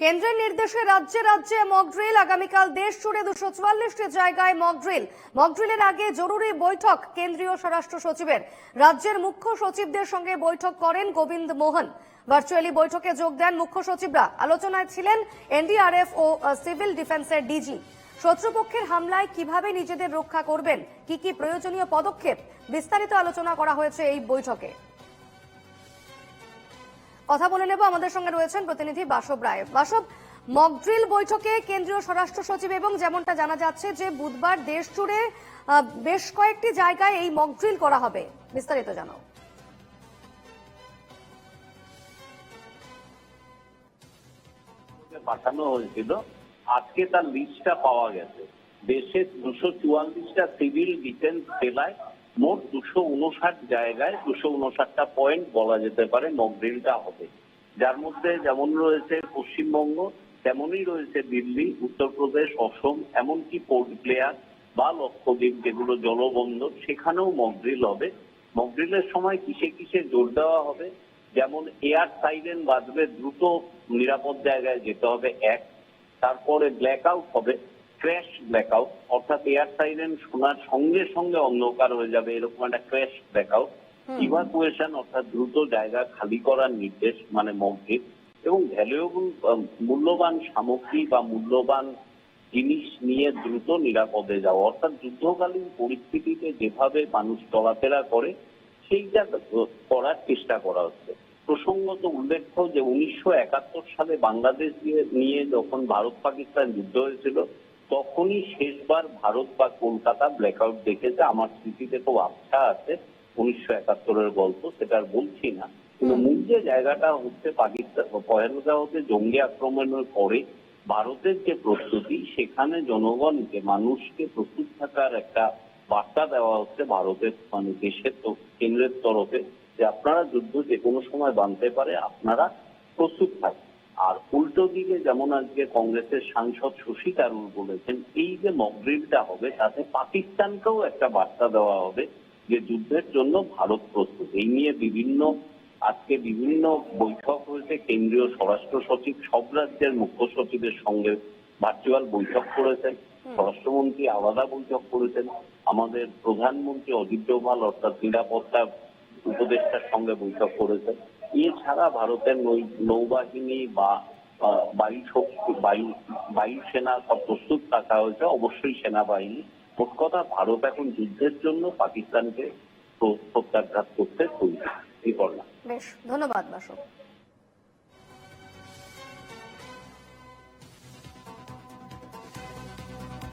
কেন্দ্রের নির্দেশে রাজ্যে রাজ্যে মকড্রিল আগামীকাল দেশ জুড়ে দুশো চুয়াল্লিশটি জায়গায় মকড্রিল মকড্রিলের আগে জরুরি বৈঠক কেন্দ্রীয় স্বরাষ্ট্র সচিবের। রাজ্যের মুখ্য সচিবদের সঙ্গে বৈঠক করেন গোবিন্দ মোহন। ভার্চুয়ালি বৈঠকে যোগ দেন মুখ্য সচিবরা। আলোচনায় ছিলেন এনডিআরএফ ও সিভিল ডিফেন্সের ডিজি। শত্রুপক্ষের হামলায় কীভাবে নিজেদের রক্ষা করবেন? কি কি প্রয়োজনীয় পদক্ষেপ? বিস্তারিত আলোচনা করা হয়েছে এই বৈঠকে। কথা বলে নেব। আমাদের সঙ্গে রয়েছেন প্রতিনিধি বাসব রায়। বাসব মকড্রিল বৈঠকে কেন্দ্রীয় স্বরাষ্ট্র সচিব এবং যেমনটা জানা যাচ্ছে যে বুধবার দেশ জুড়ে বেশ কয়েকটি জায়গায় এই মকড্রিল করা হবে। বিস্তারিত জানাও। পাঠানো হয়েছিল। আজকে তার লিস্টটা পাওয়া গেছে। দেশের দুশো চুয়াল্লিশটা সিভিল ডিফেন্স জেলায় মোট দুশো উনষাট জায়গায় দুশো উনষাটটা পয়েন্ট বলা যেতে পারে মকড্রিলটা হবে। যার মধ্যে যেমন রয়েছে পশ্চিমবঙ্গ, তেমনই রয়েছে দিল্লি, উত্তরপ্রদেশ, অসম, এমনকি পোর্ট প্লেয়ার বা লক্ষদ্বীপ যেগুলো জলবন্দর, সেখানেও মকড্রিল হবে। মকড্রিলের সময় কিসে কিসে জোর দেওয়া হবে? যেমন এয়ার সাইরেন বাজবে দ্রুত নিরাপদ জায়গায় যেতে হবে, এক। তারপরে ব্ল্যাক আউট হবে। ক্র্যাশ ব্ল্যাক আউট অর্থাৎ এয়ার সাইরেন শোনার সঙ্গে সঙ্গে অন্ধকার হয়ে যাবে এরকম একটা ক্র্যাশ ব্ল্যাক আউট ইভাকুয়েশন অর্থাৎ দ্রুত জায়গা খালি করার নির্দেশ মানে মসজিদ এবং ভ্যালুয়েবল মূল্যবান সামগ্রী বা মূল্যবান জিনিস নিয়ে দ্রুত নিরাপদে যাওয়া অর্থাৎ যুদ্ধকালীন পরিস্থিতিতে যেভাবে মানুষ চলাফেরা করে সেইটা করার চেষ্টা করা হচ্ছে। প্রসঙ্গত উল্লেখ্য যে উনিশশো একাত্তর সালে বাংলাদেশ নিয়ে যখন ভারত পাকিস্তান যুদ্ধ হয়েছিল তখনই শেষবার ভারত বা কলকাতা ব্ল্যাকআউট দেখেছে। আমার স্মৃতিতে খুব আবছা আছে উনিশশো একাত্তরের গল্প সেটা আর বলছি না। কিন্তু মূল যে জায়গাটা হচ্ছে পাকিস্তান পহেলগাঁওতে জঙ্গি আক্রমণের পরে ভারতের যে প্রস্তুতি সেখানে জনগণকে মানুষকে প্রস্তুত থাকার একটা বার্তা দেওয়া হচ্ছে ভারতের মানে দেশের কেন্দ্রের তরফে যে আপনারা যুদ্ধ যে কোনো সময় বানতে পারে আপনারা প্রস্তুত থাকুন আর উল্টো দিকে যেমন আজকে কংগ্রেসের সাংসদ শশী থারুর বলেছেন এই যে মকড্রিলটা হবে তাতে পাকিস্তানকেও একটা বার্তা দেওয়া হবে যে যুদ্ধের জন্য ভারত প্রস্তুত। এই নিয়ে বিভিন্ন আজকে বিভিন্ন বৈঠক হয়েছে কেন্দ্রীয় স্বরাষ্ট্র সচিব সব রাজ্যের মুখ্য সচিবের সঙ্গে ভার্চুয়াল বৈঠক করেছেন স্বরাষ্ট্রমন্ত্রী আলাদা বৈঠক করেছেন। আমাদের প্রধানমন্ত্রী অজিত ডোভাল অর্থাৎ নিরাপত্তা উপদেষ্টার সঙ্গে বৈঠক করেছে। এছাড়া ভারতের নৌবাহিনী বা বায়ু শক্তি, বায়ু বায়ুসেনা সব প্রস্তুত রাখা হয়েছে। অবশ্যই সেনাবাহিনী। মোট কথা, ভারত এখন যুদ্ধের জন্য পাকিস্তানকে প্র- প্রত্যাঘাত করতে তৈরি। বেশ, ধন্যবাদ বাসব